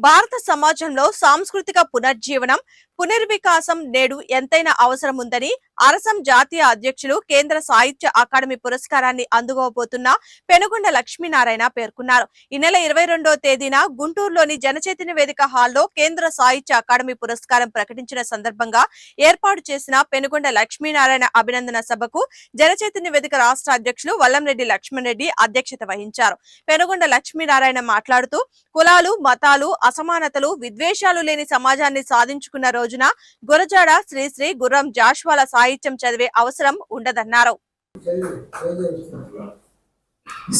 భారత సమాజంలో సాంస్కృతిక పునర్జీవనం పునర్వికాసం నేడు ఎంతైనా అవసరం ఉందని అరసం జాతీయ అధ్యక్షులు కేంద్ర సాహిత్య అకాడమీ పురస్కారాన్ని అందుకోబోతున్న పెనుగొండ లక్ష్మీనారాయణ పేర్కొన్నారు. ఈ నెల ఇరవై రెండో తేదీన గుంటూరులోని జనచైతన్య వేదిక హాల్లో కేంద్ర సాహిత్య అకాడమీ పురస్కారం ప్రకటించిన సందర్భంగా ఏర్పాటు చేసిన పెనుగొండ లక్ష్మీనారాయణ అభినందన సభకు జనచైతన్య వేదిక రాష్ట్ర అధ్యక్షులు వల్లంరెడ్డి లక్ష్మణ్ రెడ్డి అధ్యక్షత వహించారు. పెనుగొండ లక్ష్మీనారాయణ మాట్లాడుతూ కులాలు మతాలు అసమానతలు విద్వేషాలు లేని సమాజాన్ని సాధించుకున్న రోజు రోజున గురజాడ శ్రీశ్రీ గుర్రం జాష్వాల సాహిత్యం చదివే అవసరం ఉండదన్నారు.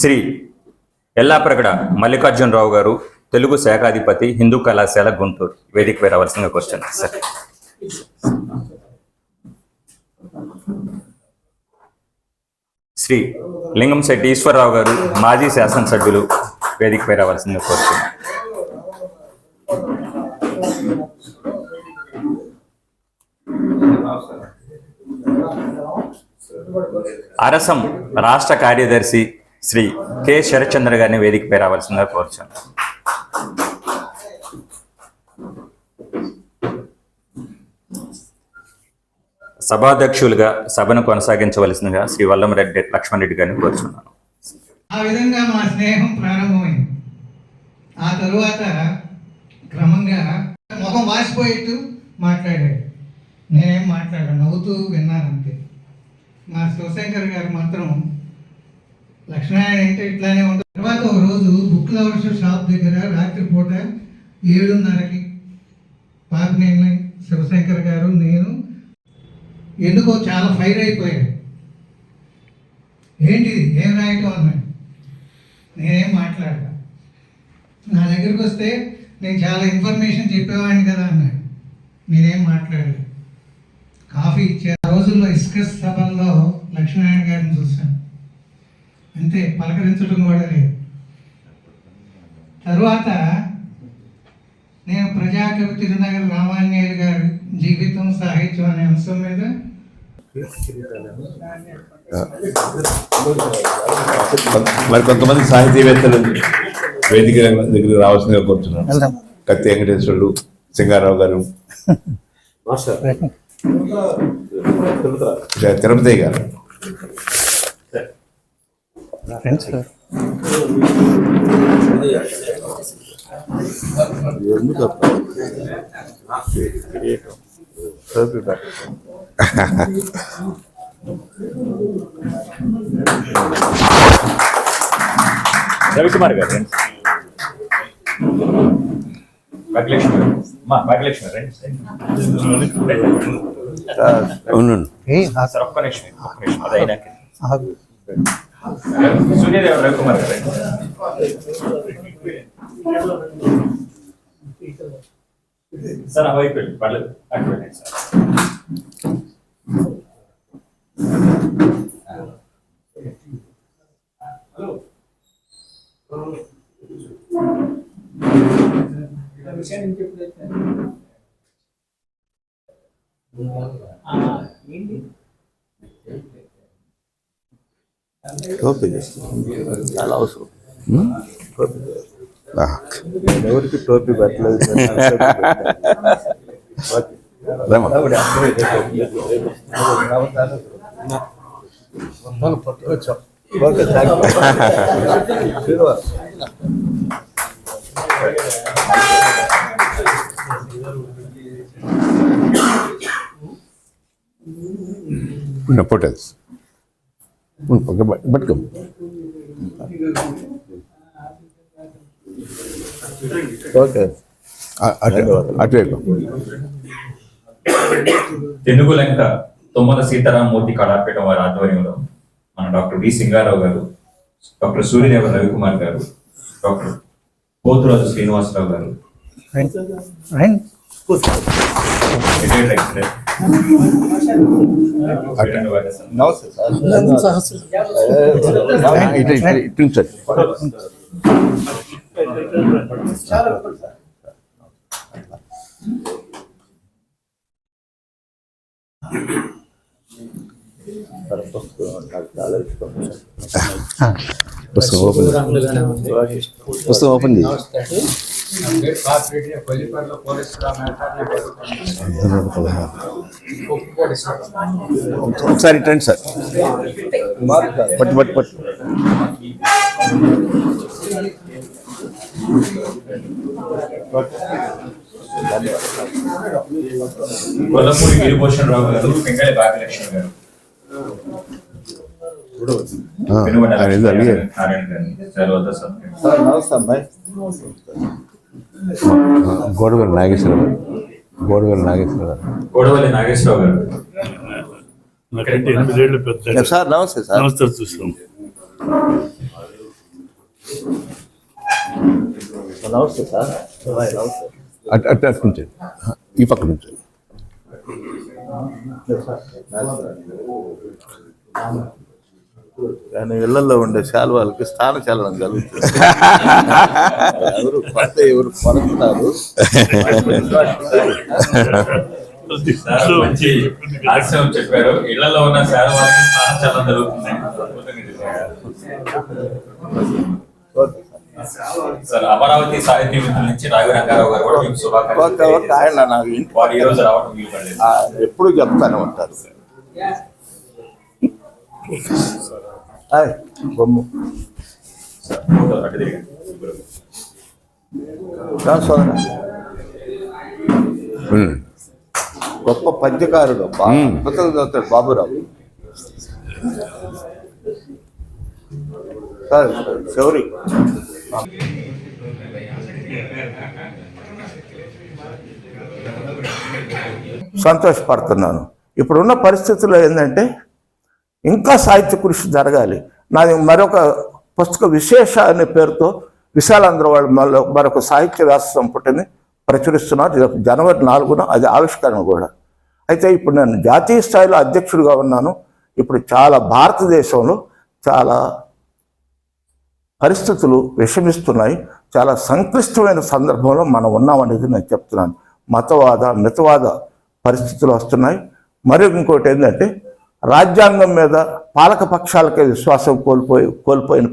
శ్రీ ఎల్లాప్రగడ మల్లికార్జునరావు గారు తెలుగు శాఖాధిపతి హిందూ కళాశాల గుంటూరు. వేదిక రావాల్సిన క్వశ్చన్ సార్. శ్రీ లింగం శెట్టి ఈశ్వరరావు గారు మాజీ శాసనసభ్యులు. వేదికపై రావాల్సిన క్వశ్చన్ అరసం రాష్ట్ర కార్యదర్శి శ్రీ కె. శరత్చంద్ర గారిని వేదికపై రావాల్సిందిగా కోరుచాను సభాధ్యక్షులుగా సభను కొనసాగించవలసిందిగా శ్రీ వల్లంరెడ్డి లక్ష్మణ్ రెడ్డి గారిని కోరుచున్నాను. ఆ విధంగా మా స్నేహం ప్రారంభమైంది. ఆ తరువాత క్రమంగా ముఖం వాసిపోయేట్టు మాట్లాడాడు. నేనేం మాట్లాడాను నవ్వుతూ విన్నాను. మా శివశంకర్ గారు మాత్రం లక్ష్మీనారాయణ అంటే ఇట్లానే ఉంటుంది తర్వాత ఒక రోజు బుక్ లవర్స్ షాప్ దగ్గర రాత్రిపూట ఏడున్నరకి పాపినేని శివశంకర్ గారు నేను ఎందుకో చాలా ఫైర్ అయిపోయాడు ఏంటిది? ఏం రాయటం అన్నాడు నేనేం మాట్లాడతా నా దగ్గరికి వస్తే నేను చాలా ఇన్ఫర్మేషన్ చెప్పేవాడిని కదా అన్నాడు. నేనేం మాట్లాడలేదు. కాఫీ ఇచ్చే రోజుల్లో ఇస్కస్ సభల్లో లక్ష్మీనారాయణ గారిని చూశాను. అంతే పలకరించడం కూడా లేదు. తరువాత నేను ప్రజాకవి తిరునగర్ రామాన్యాయులు గారి జీవితం సాహిత్యం అనే అంశం మీద మరి కొంతమంది సాహితీవేత్తలు వేదిక దగ్గరికి రావాల్సిందిగా కోరుతున్నాను. కత్తి వెంకటేశ్వరుడు సింగారావు గారు. తిరుపతి గారు రవికుమార్ గారు రండి. భాగ్యలక్ష్మి గారు. అమ్మా, భాగ్యలక్ష్మి గారు, రండి. అవునండి సార్ ఒక్క నిమిషం ఒక్క నిమిషం అది అయినాక సూర్యదేవ రవికుమార్ గారు రండి. సార్ ఆ వైపు వెళ్ళి పర్లేదు అటు వెళ్ళండి సార్ టోపీ చాలా అవసరం ఎవరికి టోపీ పెట్టలేదు ఫోటోస్ పట్టుకో ఓకే అటు అటు వెళ్ళు తెనుగు లెంక తుమ్మల సీతారామమూర్తి కళాపీఠం వారి ఆధ్వర్యంలో మన డాక్టర్ వి సింగారావు గారు డాక్టర్ సూర్యదేవ రవికుమార్ గారు డాక్టర్ పోతురాజు శ్రీనివాసరావు గారు. Retired lecturer. వీరండి వారి ఇటు ఇటు ఇటు ఉంచండి పుస్తకం ఓపెన్ పుస్తకం ఓపెన్ చేయి కార్పొరేట్ కొల్లిపల్లిలో పోలీసులు ఒకసారి ఇట్టండి సార్ పట్టు పట్టు పట్టు కొల్లపూడి గిరిభూషణ్ రావు గారు పింగళి భాగ్యలక్ష్మి గారు ఆ, పెనుగొండ ఆయన ఏదో అడిగారు. నారాయణ గారిని సెలవుత సత్యం నమస్తే అమ్మాయి గోడవెల నాగేశ్వరరావు గోడవెల నాగేశ్వరరావు గొడవల్లి నాగేశ్వరరావు గారు. నాకంటే ఎనిమిదేళ్ళు పెద్ద సార్ నమస్తే సార్. నమస్తే చూసాం నమస్తే సార్. నమస్తే. అటు నుంచి. ఈ పక్క నుంచి. కానీ ఇళ్ళలో ఉండే శాలువాలకి స్థాన చలనం కలుగుతుంది ఎవరు చెప్పారు. ఇళ్ళలో ఉన్న స్థానం జరుగుతుంది. సార్ అమరావతి సాహిత్య మిత్రుల నుంచి రాఘవ రంగారావు గారు కూడా మీకు శుభాకాంక్షలు ఆయన నాకు ఇంటి ఎప్పుడు చెప్తానే ఉంటారు. బొమ్మ సోదరా. ఉమ్. గొప్ప పద్యకారుడు బాగా మ్మ్. అద్భుతంగా చదువుతాడు బాబురావు సార్ శౌరి సంతోషపడుతున్నాను ఇప్పుడున్న పరిస్థితుల్లో ఏంటంటే ఇంకా సాహిత్య కృషి జరగాలి. నాది మరొక పుస్తక విశేష అనే పేరుతో విశాలాంధ్ర వాళ్ళు మరొక సాహిత్య వ్యాస సంపుటిని ప్రచురిస్తున్నారు ఇది జనవరి నాలుగున అది ఆవిష్కరణ కూడా. అయితే ఇప్పుడు నేను జాతీయ స్థాయిలో అధ్యక్షుడిగా ఉన్నాను. ఇప్పుడు చాలా భారతదేశంలో చాలా పరిస్థితులు విషమిస్తున్నాయి. చాలా సంక్లిష్టమైన సందర్భంలో మనం ఉన్నామనేది నేను చెప్తున్నాను. మతవాద మితవాద పరిస్థితులు వస్తున్నాయి. మరి ఇంకోటి ఏంటంటే రాజ్యాంగం మీద పాలక పక్షాలకే విశ్వాసం కోల్పోయి కోల్పోయిన